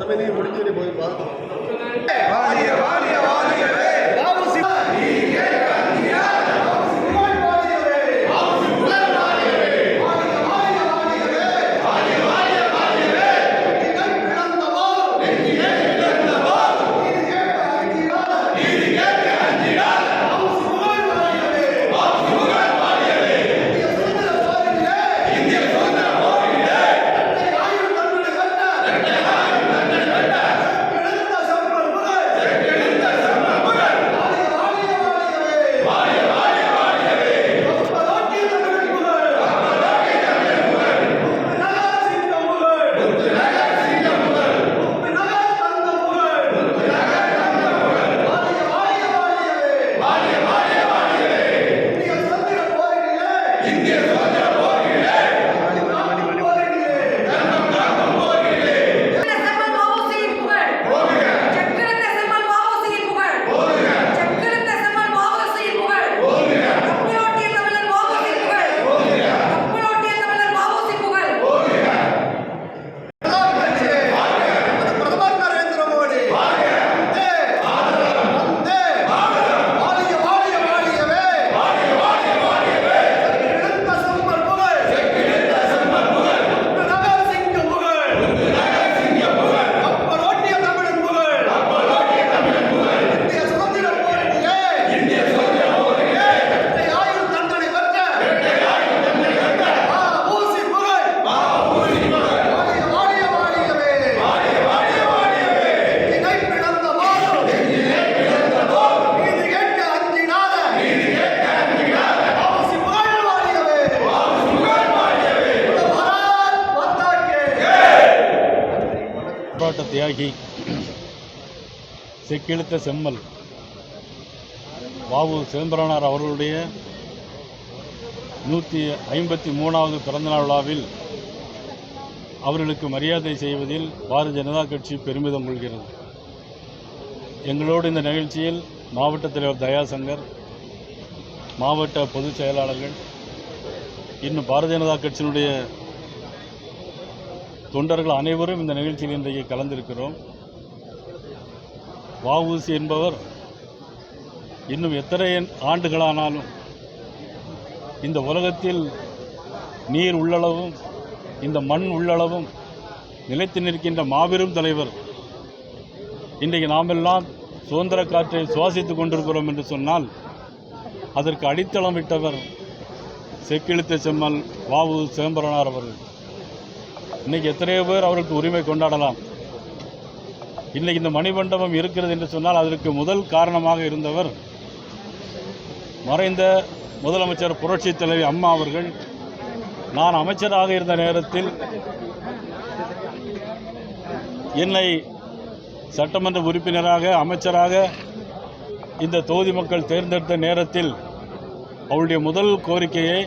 சமையலையும் முடிஞ்சு போய் பார்த்தோம் வாலிய வாலிய வாலிய. தியாகி செக்கிழுத்த செம்மல் பாபு சிதம்பரனார் அவர்களுடைய நூற்றி ஐம்பத்தி மூணாவது பிறந்தநாள் விழாவில் அவர்களுக்கு மரியாதை செய்வதில் பாரதிய ஜனதா கட்சி பெருமிதம் கொள்கிறது எங்களோடு இந்த நிகழ்ச்சியில் மாவட்ட தலைவர் தயாசங்கர் மாவட்ட பொதுச் செயலாளர்கள் இன்னும் பாரதிய ஜனதா கட்சியினுடைய தொண்டர்கள் அனைவரும் இந்த நிகழ்ச்சியில் இன்றைக்கு கலந்திருக்கிறோம். வஉசி என்பவர் இன்னும் எத்தனை ஆண்டுகளானாலும் இந்த உலகத்தில் நீர் உள்ளளவும் இந்த மண் உள்ளளவும் நிலைத்து நிற்கின்ற மாபெரும் தலைவர் இன்றைக்கு நாமெல்லாம் சுதந்திர காற்றை சுவாசித்துக் கொண்டிருக்கிறோம் என்று சொன்னால் அதற்கு அடித்தளமிட்டவர் செக்கிழுத்த செம்மல் வாவு சிதம்பரனார் அவர்கள். இன்றைக்கி எத்தனையோ பேர் அவருக்கு உரிமை கொண்டாடலாம். இன்னைக்கு இந்த மணிமண்டபம் இருக்கிறது என்று சொன்னால் அதற்கு முதல் காரணமாக இருந்தவர் மறைந்த முதலமைச்சர் புரட்சி தலைவி அம்மா அவர்கள். நான் அமைச்சராக இருந்த நேரத்தில் என்னை சட்டமன்ற உறுப்பினராக அமைச்சராக இந்த தொகுதி மக்கள் தேர்ந்தெடுத்த நேரத்தில் அவருடைய முதல் கோரிக்கையை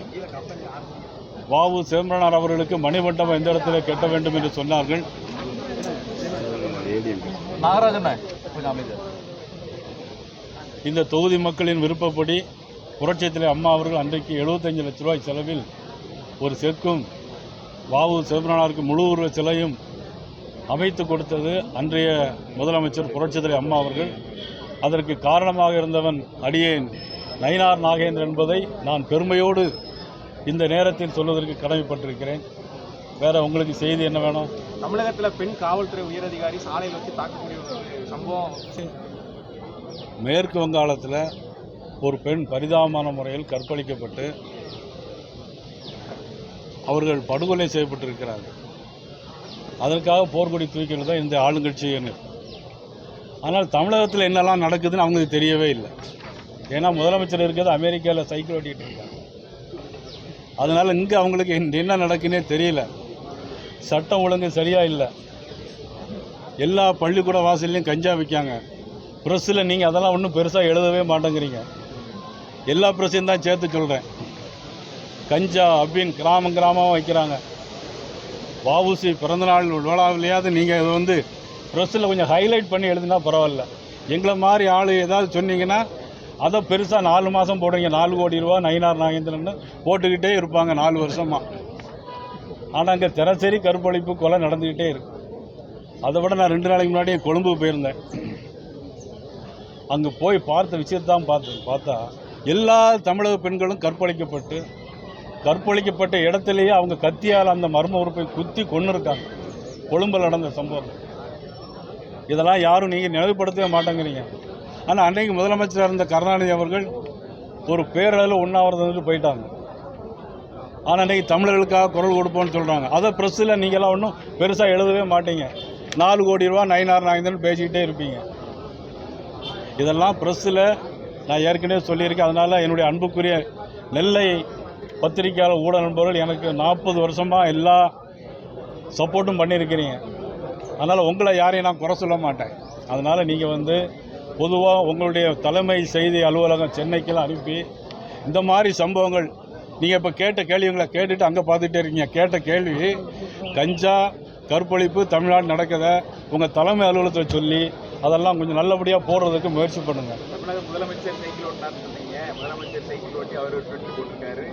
வாவு சிதம்பரனார் அவர்களுக்கு மணிமண்டபம் எந்த இடத்துல கட்ட வேண்டும் என்று சொன்னார்கள். இந்த தொகுதி மக்களின் விருப்பப்படி புரட்சியத்திலே அம்மா அவர்கள் அன்றைக்கு 75 லட்ச ரூபாய் செலவில் ஒரு செக்கும் வாவு சிதம்பரனாருக்கு முழு உருவ சிலையும் அமைத்து கொடுத்தது அன்றைய முதலமைச்சர் புரட்சித்தலை அம்மா அவர்கள். அதற்கு காரணமாக இருந்தவன் அடியேன் நயினார் நாகேந்திரன் என்பதை நான் பெருமையோடு இந்த நேரத்தில் சொல்வதற்கு கடமைப்பட்டிருக்கிறேன். வேற உங்களுக்கு செய்தி என்ன வேணும்? தமிழகத்துல பெண் காவல்துறை உயரதிகாரி சாலையில் வச்சு தாக்கக்கூடிய ஒரு சம்பவம் மேற்கு வங்காளத்தில் ஒரு பெண் பரிதாபமான முறையில் கற்பழிக்கப்பட்டு அவர்கள் படுகொலை செய்யப்பட்டிருக்கிறார்கள். அதற்காக போர்க்கொடி தூக்கிட்டு தான் இந்த ஆளுங்கட்சியினர் ஆனால் தமிழகத்தில் என்னெல்லாம் நடக்குதுன்னு அவங்களுக்கு தெரியவே இல்லை. ஏன்னா முதலமைச்சர் இருக்கிறது அமெரிக்காவில் சைக்கிள் ஓட்டிகிட்டு இருக்காங்க. அதனால் இங்கே அவங்களுக்கு என்ன- என்ன நடக்குன்னே தெரியல. சட்டம் ஒழுங்கு சரியாக இல்லை. எல்லா பள்ளிக்கூட வாசல்லையும் கஞ்சா விற்காங்க ப்ரெஸ்ஸில் நீங்கள் அதெல்லாம் ஒன்றும் பெருசாக எழுதவே மாட்டேங்கிறீங்க. எல்லா ப்ரெஸ்ஸையும் தான் சேர்த்து சொல்கிறேன் கஞ்சா அப்படின்னு கிராமம் கிராமமாக வைக்கிறாங்க. வாவுசி பிறந்தநாள் விழாவிலையாவது நீங்கள் இதை வந்து ப்ரெஸ்ஸில் கொஞ்சம் ஹைலைட் பண்ணி எழுதினா பரவாயில்ல. எங்களை மாதிரி ஆள் ஏதாவது சொன்னீங்கன்னா அதை பெருசாக நாலு மாதம் போடுறீங்க. நாலு கோடி ரூபா நயினார் நாகேந்திரன் போட்டுக்கிட்டே இருப்பாங்க நாலு வருஷமாக ஆனால் அங்கே தினசரி கற்பழிப்பு கொலை நடந்துக்கிட்டே இருக்கு. அதை விட நான் ரெண்டு நாளைக்கு முன்னாடி கொழும்பு போயிருந்தேன். அங்கே போய் பார்த்த விஷயத்தான் பார்த்தேன். பார்த்தா எல்லா தமிழக பெண்களும் கற்பழிக்கப்பட்டு கற்பழிக்கப்பட்ட இடத்துலையே அவங்க கத்தியால் அந்த மர்ம உறுப்பை குத்தி கொன்று இருக்காங்க கொழும்பில் நடந்த சம்பவம். இதெல்லாம் யாரும் நீங்கள் நினைவுபடுத்தவே மாட்டேங்கிறீங்க. ஆனால் அன்றைக்கு முதலமைச்சராக இருந்த கருணாநிதி அவர்கள் ஒரு பேரளவில் உண்ணாவிரதம் போயிட்டாங்க. ஆனால் அன்றைக்கி தமிழர்களுக்காக குரல் கொடுப்போம்னு சொல்கிறாங்க அதை ப்ரெஸ்ஸில் நீங்களாம் ஒன்றும் பெருசாக எழுதவே மாட்டீங்க. நாலு கோடி ரூபா நைனார் நாயந்தன் பேசிக்கிட்டே இருப்பீங்க. இதெல்லாம் ப்ரெஸ்ஸில் நான் ஏற்கனவே சொல்லியிருக்கேன். அதனால் என்னுடைய அன்புக்குரிய நெல்லை பத்திரிக்கையாளர் ஊட நண்பர்கள் எனக்கு நாற்பது வருஷமாக எல்லா சப்போர்ட்டும் பண்ணியிருக்கிறீங்க. அதனால் உங்களை யாரையும் நான் குறை சொல்ல மாட்டேன். அதனால் நீங்கள் வந்து பொதுவாக உங்களுடைய தலைமை செய்தி அலுவலகம் சென்னைக்கெல்லாம் அனுப்பி இந்த மாதிரி சம்பவங்கள் நீங்கள் இப்போ கேட்ட கேள்விங்களை கேட்டுட்டு அங்கே பார்த்துட்டே இருக்கீங்க. கேட்ட கேள்வி கஞ்சா கற்பழிப்பு தமிழ்நாடு நடக்கிறத உங்கள் தலைமை அலுவலகத்தை சொல்லி அதெல்லாம் கொஞ்சம் நல்லபடியாக போடுறதுக்கு முயற்சி பண்ணுங்கள் முதலமைச்சர் சைக்கிள் ஓட்டினார் சொன்னீங்க. முதலமைச்சர் சைக்கிள் ஓட்டி அவர் போட்டிருக்காரு.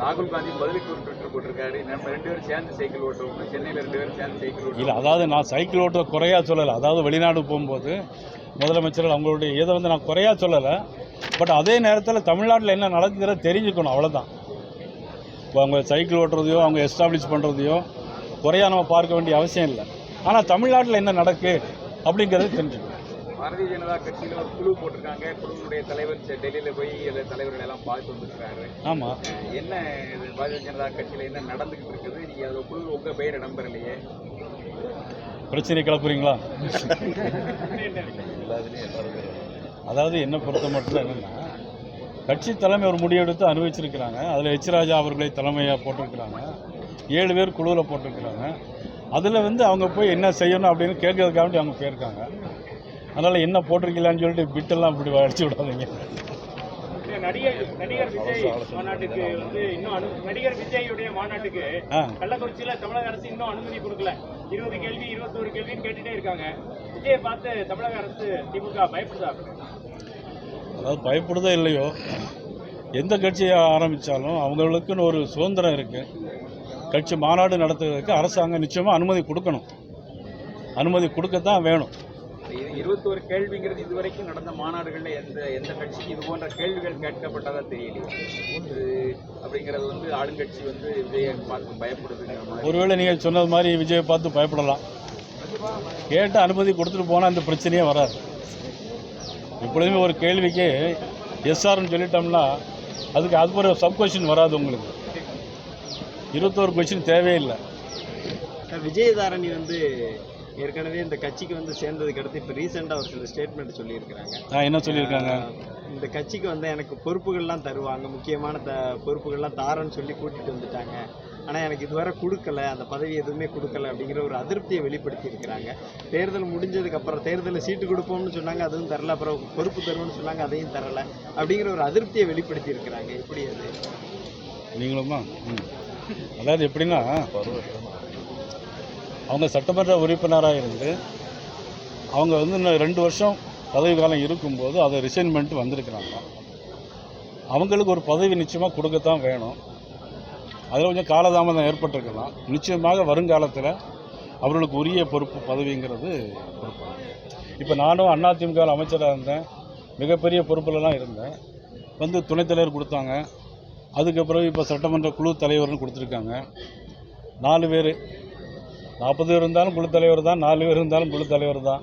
ராகுல் காந்தி பதிலுக்கு ஒரு ட்விட்டர் போட்டிருக்காரு. நம்ம ரெண்டு பேரும் சேர்ந்து சைக்கிள் ஓட்டுவோம். சென்னையில் ரெண்டு பேரும் சேர்ந்து சைக்கிள் ஓட்டுவோம். இல்லை அதாவது நான் சைக்கிள் ஓட்டுற குறையா சொல்லலை. அதாவது வெளிநாடு போகும்போது முதலமைச்சர்கள் அவங்களுடைய இதை வந்து நான் குறையா சொல்லலை. பட் அதே நேரத்தில் தமிழ்நாட்டில் என்ன நடக்குங்கிறத தெரிஞ்சுக்கணும். அவ்வளோதான் இப்போ அவங்க சைக்கிள் ஓட்டுறதையோ அவங்க எஸ்டாப்ளிஷ் பண்ணுறதையோ குறையா நம்ம பார்க்க வேண்டிய அவசியம் இல்லை. ஆனால் தமிழ்நாட்டில் என்ன நடக்கு அப்படிங்கிறது தெரிஞ்சுக்கணும். பாரதிய ஜனதா கட்சியில் ஒரு குழு போட்டிருக்காங்க. குழுவுடைய தலைவர் டெல்லியில போய் தலைவர்கள் எல்லாம் பார்த்து வந்திருக்காரு ஆமாம் என்ன இது? பாரதிய ஜனதா கட்சியில் என்ன நடந்துகிட்டு இருக்குது? நீங்க அது குழு உங்க பெயர் இடம்பெறலையே. பிரச்சனை கிளப்புறீங்களா? அதாவது என்ன பொறுத்த மட்டும் என்னென்னா கட்சி தலைமை ஒரு முடிவெடுத்து அனுபவிச்சிருக்கிறாங்க. அதில் எச் ராஜா அவர்களை தலைமையாக போட்டிருக்கிறாங்க. ஏழு பேர் குழுவில் போட்டிருக்கிறாங்க. அதில் வந்து அவங்க போய் என்ன செய்யணும் அப்படின்னு கேட்கறதுக்காக அவங்க போயிருக்காங்க. அதனால் என்ன போட்டிருக்கீங்களான்னு சொல்லிட்டு பிட்டெல்லாம் இப்படி அடிச்சு விடாதீங்க. நடிகர் நடிகர் விஜய் மாநாட்டுக்கு வந்து இன்னும் நடிகர் விஜயுடைய மாநாட்டுக்கு கள்ளக்குறிச்சியில தமிழக அரசு இன்னும் அனுமதி கொடுக்கல. இருபது கேள்வி இருபத்தோரு கேள்வின்னு கேட்டுட்டே இருக்காங்க. விஜயை பார்த்து தமிழக அரசு திமுக பயப்படுதா? அதாவது பயப்படுதோ இல்லையோ எந்த கட்சியை ஆரம்பித்தாலும் அவங்களுக்குன்னு ஒரு சுதந்திரம் இருக்குது கட்சி மாநாடு நடத்துறதுக்கு அரசாங்கம் நிச்சயமாக அனுமதி கொடுக்கணும். அனுமதி கொடுக்கத்தான் வேணும். இருபத்தோரு கேள்விங்கிறது இதுவரைக்கும் நடந்த மாநாடுகள்ல எந்த எந்த கட்சிக்கு இது போன்ற கேள்விகள் கேட்கப்பட்டதா தெரியலையே இது அப்படிங்கிறது வந்து ஆளுங்கட்சி வந்து விஜயை பார்த்து பயப்படுதுங்கிற மாதிரி ஒருவேளை நீங்கள் சொன்னது மாதிரி விஜயை பார்த்து பயப்படலாம். கேட்டு அனுமதி கொடுத்துட்டு போனால் அந்த பிரச்சனையே வராது. எப்பொழுதுமே ஒரு கேள்விக்கு எஸ்ஆர்னு சொல்லிட்டோம்னா அதுக்கு அது ஒரு சப் கொஷின் வராது உங்களுக்கு. இருபத்தோரு கொஷின் தேவையில்லை. விஜயதாரணி வந்து ஏற்கனவே இந்த கட்சிக்கு வந்து சேர்ந்ததுக்கு அடுத்து இப்போ ரீசெண்டாக ஒரு சில ஸ்டேட்மெண்ட் சொல்லியிருக்கிறாங்க. என்ன சொல்லியிருக்காங்க? இந்த கட்சிக்கு வந்து எனக்கு பொறுப்புகள்லாம் தருவாங்க. முக்கியமான த பொறுப்புகள்லாம் தாரேன்னு சொல்லி கூட்டிகிட்டு வந்துட்டாங்க. ஆனால் எனக்கு இதுவரை கொடுக்கல. அந்த பதவி எதுவுமே கொடுக்கல அப்படிங்கிற ஒரு அதிருப்தியை வெளிப்படுத்தி இருக்கிறாங்க தேர்தல் முடிஞ்சதுக்கு அப்புறம் தேர்தலில் சீட்டு கொடுப்போம்னு சொன்னாங்க அதுவும் தரல. அப்புறம் பொறுப்பு தருவோம்னு சொன்னாங்க அதையும் தரல. அப்படிங்கிற ஒரு அதிருப்தியை வெளிப்படுத்தி இருக்கிறாங்க எப்படி அது? நீங்களுமா. அதாவது எப்படின்னா அவங்க சட்டமன்ற உறுப்பினராக இருந்து அவங்க வந்து இன்னும் ரெண்டு வருஷம் பதவி காலம் இருக்கும்போது அதை ரிசைன்மெண்ட் வந்திருக்கிறாங்க. அவங்களுக்கு ஒரு பதவி நிச்சயமாக கொடுக்கத்தான் வேணும். அதில் கொஞ்சம் காலதாமதம் ஏற்பட்டிருக்கலாம். நிச்சயமாக வருங்காலத்தில் அவர்களுக்கு உரிய பொறுப்பு பதவிங்கிறது பொறுப்பு இப்போ நானும் அதிமுக அமைச்சராக இருந்தேன். மிகப்பெரிய பொறுப்புலலாம் இருந்தேன். வந்து துணைத் தலைவர் கொடுத்தாங்க. அதுக்கப்புறம் இப்போ சட்டமன்ற குழு தலைவர்னு கொடுத்துருக்காங்க. நாலு பேர். நாற்பது பேர் இருந்தாலும் குழு தலைவர் தான் நாலு பேர் இருந்தாலும் குழு தலைவர் தான்.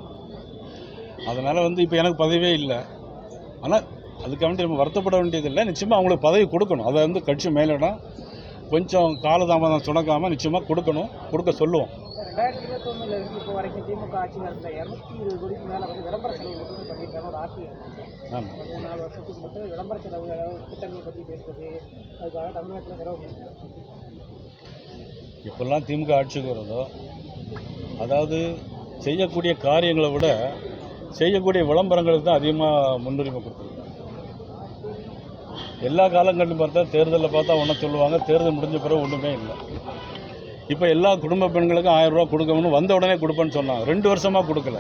அதனால் வந்து இப்போ எனக்கு பதவியே இல்லை. ஆனால் அதுக்காண்டி நம்ம வருத்தப்பட வேண்டியதில்லை நிச்சயமாக அவங்களுக்கு பதவி கொடுக்கணும். அதை வந்து கட்சி மேலிடம் கொஞ்சம் காலதாமதம் சுணக்காமல் நிச்சயமாக கொடுக்கணும். கொடுக்க சொல்லுவோம். ரெண்டாயிரத்தி இருபத்தொன்னுல இருந்து இப்போ வரைக்கும் திமுக ஆட்சி நடந்த இரநூத்தி இருபது கோடிக்கு மேல வந்து விளம்பர செலவு மட்டும் பண்ணியிருக்காங்க ஒரு ஆட்சி ஆமாம் நாலு வருஷத்துக்கு மட்டும் விளம்பர செலவு திட்டங்களை பற்றி பேசுறது அதுக்காக தமிழ்நாட்டில் செலவு பண்ணியிருக்காங்க இப்போல்லாம் திமுக ஆட்சிக்கு வருதோ அதாவது செய்யக்கூடிய காரியங்களை விட செய்யக்கூடிய விளம்பரங்களுக்கு தான் அதிகமாக முன்னுரிமை கொடுத்துருக்காங்க எல்லா காலங்களிலும் பார்த்தா தேர்தலில் பார்த்தா ஒன்றும் சொல்லுவாங்க தேர்தல் முடிஞ்ச பிறகு ஒன்றுமே இல்லை. இப்போ எல்லா குடும்ப பெண்களுக்கும் ஆயிரம் ரூபா கொடுக்கணும்னு வந்த உடனே கொடுப்பேன்னு சொன்னாங்க. ரெண்டு வருஷமாக கொடுக்கல.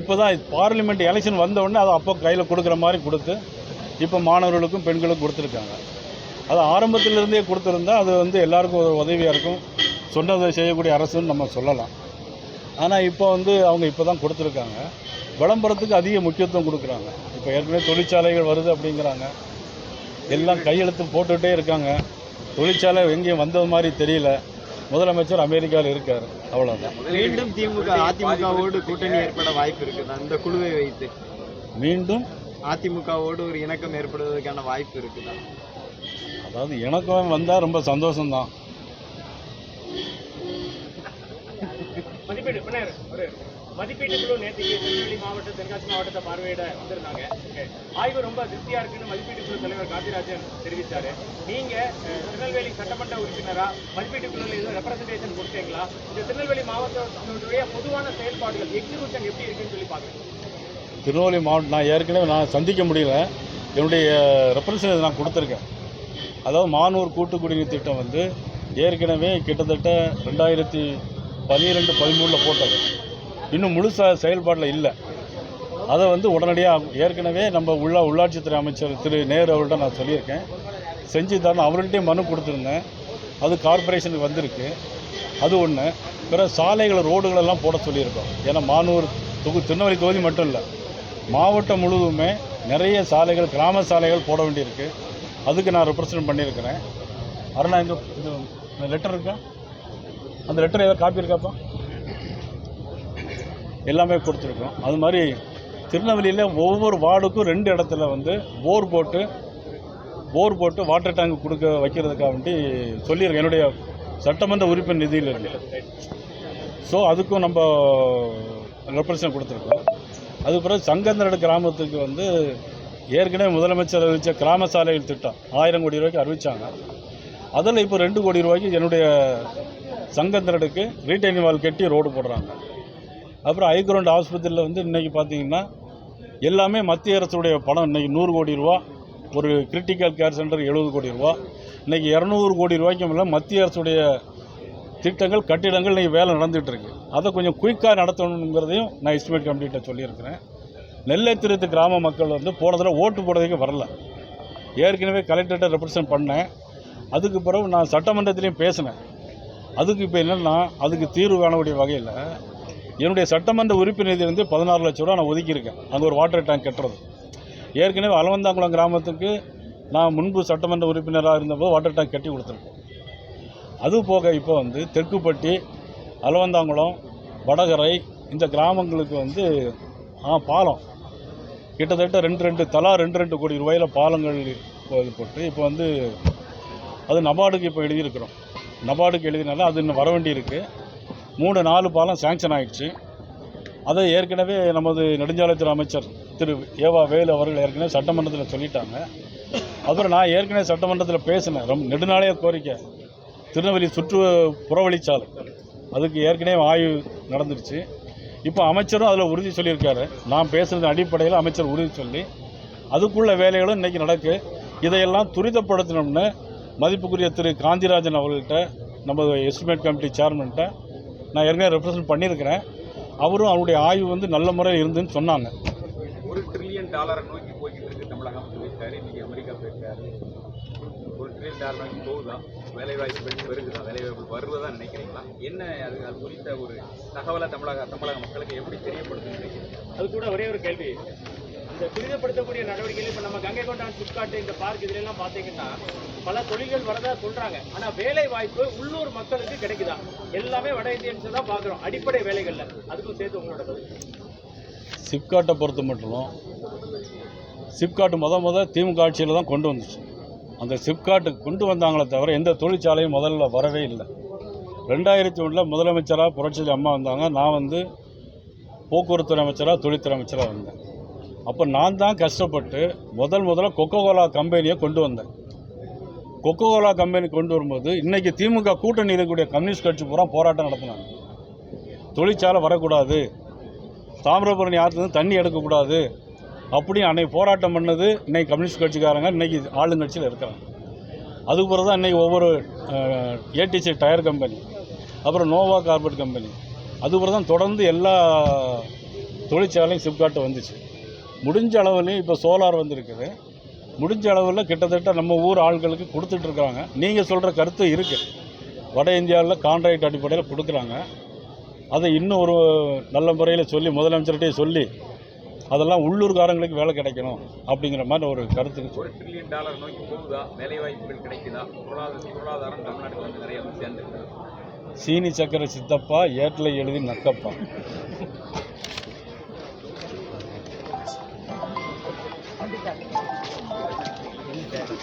இப்போ தான் பார்லிமெண்ட் எலெக்ஷன் வந்த உடனே அதை அப்போ கையில் கொடுக்குற மாதிரி கொடுத்து இப்போ மாணவர்களுக்கும் பெண்களுக்கும் கொடுத்துருக்காங்க. அது ஆரம்பத்திலிருந்தே கொடுத்துருந்தா அது வந்து எல்லாருக்கும் ஒரு உதவியாக இருக்கும். சொன்னதை செய்யக்கூடிய அரசுன்னு நம்ம சொல்லலாம். ஆனால் இப்போ வந்து அவங்க இப்போ தான் கொடுத்துருக்காங்க. விளம்பரத்துக்கு அதிக முக்கியத்துவம் கொடுக்குறாங்க. இப்போ ஏற்கனவே தொழிற்சாலைகள் வருது அப்படிங்கிறாங்க. எல்லாம் கையெழுத்து போட்டுகிட்டே இருக்காங்க. தொழிற்சாலை எங்கேயும் வந்தது மாதிரி தெரியல. முதலமைச்சர் அமெரிக்காவில் இருக்கார். அவ்வளோதான் மீண்டும் திமுக அதிமுகவோடு கூட்டணி ஏற்பட வாய்ப்பு இருக்குது. அந்த குழுவை வைத்து. மீண்டும் அதிமுகவோடு ஒரு இணக்கம் ஏற்படுவதற்கான வாய்ப்பு இருக்குதா? அதாவது எனக்கும் வந்தால் ரொம்ப சந்தோஷம்தான். மதிப்பீடு பின்னர் ஒரு மதிப்பீட்டு குழு நேற்றுக்கு திருநெல்வேலி மாவட்டம் தென்காசி மாவட்டத்தை பார்வையிட வந்திருந்தாங்க. ஆய்வு ரொம்ப திருப்தியா இருக்குன்னு மதிப்பீட்டு குழு தலைவர் காந்திராஜன் தெரிவித்தாரு நீங்க திருநெல்வேலி சட்டமன்ற உறுப்பினரா மதிப்பீட்டு குழுவில் எதுவும் ரெப்ரசன்டேஷன் கொடுத்தீங்களா? இந்த திருநெல்வேலி மாவட்டத்தினுடைய பொதுவான செயல்பாடுகள் எக்ஸிகூஷன் எப்படி இருக்குன்னு சொல்லி பாக்குறேன் திருநெல்வேலி மாவட்டம் நான் ஏற்கனவே நான் சந்திக்க முடியல. என்னுடைய ரெப்ரசன்டேஷன் நான் கொடுத்துருக்கேன். அதாவது மானூர் கூட்டு குடிநீர் திட்டம் வந்து ஏற்கனவே கிட்டத்தட்ட ரெண்டாயிரத்தி பன்னிரெண்டு பதிமூணில் போட்டது. இன்னும் முழுசாக செயல்பாட்டில் இல்லை. அதை வந்து உடனடியாக ஏற்கனவே நம்ம உள்ள உள்ளாட்சித்துறை அமைச்சர் திரு நேரு அவர்கிட்ட நான் சொல்லியிருக்கேன். செஞ்சு தரணும். அவர்கிட்டயே மனு கொடுத்துருந்தேன். அது கார்ப்பரேஷனுக்கு வந்திருக்கு. அது ஒன்று பிற சாலைகள் ரோடுகளெல்லாம் போட சொல்லியிருக்கோம். ஏன்னா மானூர் தொகு திருநெல்வேலி தொகுதி மட்டும் இல்லை மாவட்டம் முழுவதுமே நிறைய சாலைகள் கிராம சாலைகள் போட வேண்டியிருக்கு. அதுக்கு நான் ரெப்ரசன்ட் பண்ணியிருக்கிறேன். அருணா இந்த இது லெட்டர் இருக்கா? அந்த லெட்டர் ஏதாவது காப்பி இருக்காப்பா எல்லாமே கொடுத்துருக்கோம். அது மாதிரி திருநெல்வேலியில் ஒவ்வொரு வார்டுக்கும் ரெண்டு இடத்துல வந்து போர் போட்டு போர் போட்டு வாட்டர் டேங்க் கொடுக்க வைக்கிறதுக்காக வேண்டி சொல்லியிருக்கேன். என்னுடைய சட்டமன்ற உறுப்பினர் நிதியில் இருக்கு ஸோ அதுக்கும் நம்ம ரெப்ரசன்ட் கொடுத்துருக்கோம். அது பிறகு சங்கந்தரடு கிராமத்துக்கு வந்து ஏற்கனவே முதலமைச்சர் அறிவித்த கிராம சாலைகள் திட்டம் ஆயிரம் கோடி ரூபாய்க்கு அறிவித்தாங்க அதில் இப்போ ரெண்டு கோடி ரூபாய்க்கு என்னுடைய சங்கத்தினருக்கு ரீட்டைனிங் வால் கட்டி ரோடு போடுறாங்க. அப்புறம் ஹைகிரவுண்ட் ஆஸ்பத்திரியில் வந்து இன்றைக்கி பார்த்தீங்கன்னா எல்லாமே மத்திய அரசுடைய பணம். இன்றைக்கி நூறு கோடி ரூபா ஒரு கிரிட்டிக்கல் கேர் சென்டர் எழுபது கோடி ரூபா. இன்றைக்கி இரநூறு கோடி ரூபாய்க்கு மேலே மத்திய அரசுடைய திட்டங்கள் கட்டிடங்கள் இன்றைக்கி வேலை நடந்துகிட்ருக்கு அதை கொஞ்சம் குயிக்காக நடத்தணுங்கிறதையும் நான் எஸ்டிமேட் கம்ப்ளீட்டாக சொல்லியிருக்கிறேன். நெல்லை திருத்து கிராம மக்கள் வந்து போனதில் ஓட்டு போடுறதுக்கு வரல. ஏற்கனவே கலெக்டர்கிட்ட ரெப்ரசன்ட் பண்ணேன். அதுக்கு பிறகு நான் சட்டமன்றத்திலையும் பேசினேன். அதுக்கு இப்போ என்னென்னா அதுக்கு தீர்வு காணக்கூடிய வகையில் என்னுடைய சட்டமன்ற உறுப்பினர் வந்து பதினாறு லட்ச ரூபா நான் ஒதுக்கியிருக்கேன். அங்கே ஒரு வாட்டர் டேங்க் கட்டுறது. ஏற்கனவே அலவந்தாங்குளம் கிராமத்துக்கு நான் முன்பு சட்டமன்ற உறுப்பினராக இருந்தபோது வாட்டர் டேங்க் கட்டி கொடுத்துருக்கேன். அது போக இப்போ வந்து தெற்குப்பட்டி அலவந்தாங்குளம் வடகரை இந்த கிராமங்களுக்கு வந்து பாலம். கிட்டத்தட்ட ரெண்டு ரெண்டு தலா ரெண்டு ரெண்டு கோடி ரூபாயில் பாலங்கள் போட்டு இப்போ வந்து அது நபார்டுக்கு இப்போ எழுதியிருக்கிறோம். நபார்டுக்கு எழுதினால அது இன்னும் வர வேண்டியிருக்கு. மூணு நாலு பாலம் சேங்ஷன் ஆகிடுச்சு அதை ஏற்கனவே நமது நெடுஞ்சாலைத்துறை அமைச்சர் திரு ஏவா வேலு அவர்கள் ஏற்கனவே சட்டமன்றத்தில் சொல்லிட்டாங்க. அப்புறம் நான் ஏற்கனவே சட்டமன்றத்தில் பேசினேன். ரொம்ப நெடுநாளைய கோரிக்கை. திருநெல்வேலி சுற்று புறவழிச்சாலை. அதுக்கு ஏற்கனவே ஆய்வு நடந்துருச்சு. இப்போ அமைச்சரும் அதில் உறுதி சொல்லியிருக்காரு. நான் பேசுனது அடிப்படையில் அமைச்சர் உறுதி சொல்லி அதுக்குள்ள வேலைகளும் இன்றைக்கி நடக்கு. இதையெல்லாம் துரிதப்படுத்தணும்னு மதிப்புக்குரிய திரு காந்திராஜன் அவர்கள்ட்ட நம்ம எஸ்டிமேட் கமிட்டி சேர்மன்கிட்ட நான் ஏற்கனவே ரெப்ரசன்ட் பண்ணியிருக்கிறேன். அவரும் அவருடைய ஆய்வு வந்து நல்ல முறையில் இருந்துன்னு சொன்னாங்க. ஒரு ட்ரில்லியன் டாலரை நோக்கி போய்கிட்டு இருக்கு தமிழகம் சொல்லியிருக்காரு இன்னைக்கு அமெரிக்கா போயிருக்காரு. ஒரு ட்ரில்லியன் டாலர் நோக்கி வேலைவாய்ப்பு வருகுதா வேலைவாய்ப்பு வருவதா நினைக்கிறீங்களா? என்ன அது அது குறித்த ஒரு தகவலை தமிழக தமிழக மக்களுக்கு எப்படி தெரியப்படுத்துன்னு நினைக்கிறீங்க? அது கூட ஒரே ஒரு கேள்வி. இந்த துரிதப்படுத்தக்கூடிய நடவடிக்கைகள் இப்போ நம்ம கங்கை கொண்டான் சிப்காட்டு இந்த பார்க் இதுல எல்லாம் பார்த்தீங்கன்னா பல தொழில்கள் வரதா சொல்றாங்க. ஆனா வேலை வாய்ப்பு உள்ளூர் மக்களுக்கு கிடைக்குதா? எல்லாமே வட இந்தியன்ஸ் தான் பார்க்குறோம். அடிப்படை வேலைகள்ல. அதுக்கும் சேர்த்து உங்களோட பதில் சிப்காட்டை பொறுத்த மட்டும் சிப்காட் முத முத திமுக ஆட்சியில் தான் கொண்டு வந்துச்சு. அந்த சிப்காட்டுக்கு கொண்டு வந்தாங்களே தவிர எந்த தொழிற்சாலையும் முதல்ல வரவே இல்லை. ரெண்டாயிரத்தி ஒன்றில் முதலமைச்சராக புரட்சி அம்மா வந்தாங்க. நான் வந்து போக்குவரத்துறை அமைச்சராக தொழில்துறை அமைச்சராக வந்தேன். அப்போ நான் தான் கஷ்டப்பட்டு முதல் முதல்ல கொக்கோ கோலா கம்பெனியை கொண்டு வந்தேன். கொக்கோ கோலா கம்பெனி கொண்டு வரும்போது இன்றைக்கி திமுக கூட்டணி இருக்கக்கூடிய கம்யூனிஸ்ட் கட்சி பூரா போராட்டம் நடத்தினாங்க. தொழிற்சாலை வரக்கூடாது. தாமிரபரணி ஆற்றுலேருந்து தண்ணி எடுக்கக்கூடாது. அப்படி அன்னைக்கு போராட்டம் பண்ணது இன்றைக்கி கம்யூனிஸ்ட் கட்சிக்காரங்க இன்னைக்கு ஆளுங்கட்சியில் இருக்கிறாங்க. அதுக்கு பிறகு தான் இன்னைக்கு ஒவ்வொரு ஏடிசி டயர் கம்பெனி அப்புறம் நோவா கார்பெட் கம்பெனி அதுக்கு பிறகு தான் தொடர்ந்து எல்லா தொழிற்சாலையும் சிப்காட்டு வந்துச்சு. முடிஞ்ச அளவுலேயும் இப்போ சோலார் வந்திருக்குது. முடிஞ்ச அளவில் கிட்டத்தட்ட நம்ம ஊர் ஆட்களுக்கு கொடுத்துட்ருக்குறாங்க நீங்கள் சொல்கிற கருத்து இருக்குது வட இந்தியாவில் கான்ட்ராக்ட் அடிப்படையில் கொடுக்குறாங்க. அதை இன்னும் ஒரு நல்ல முறையில் சொல்லி முதலமைச்சர்கிட்டே சொல்லி அதெல்லாம் உள்ளூர்காரங்களுக்கு வேலை கிடைக்கணும் அப்படிங்கிற மாதிரி ஒரு கருத்துக்கு ஒரு ட்ரில்லியன் டாலர் நோக்கி போகுதா? வேலை வாய்ப்புகள் கிடைக்குதா? பொருளாதார பொருளாதாரம் தமிழ்நாட்டுக்கு வந்து நிறைய சேர்ந்துருக்கு. சீனி சக்கரை சித்தப்பா ஏட்டில் எழுதி நக்கப்பா.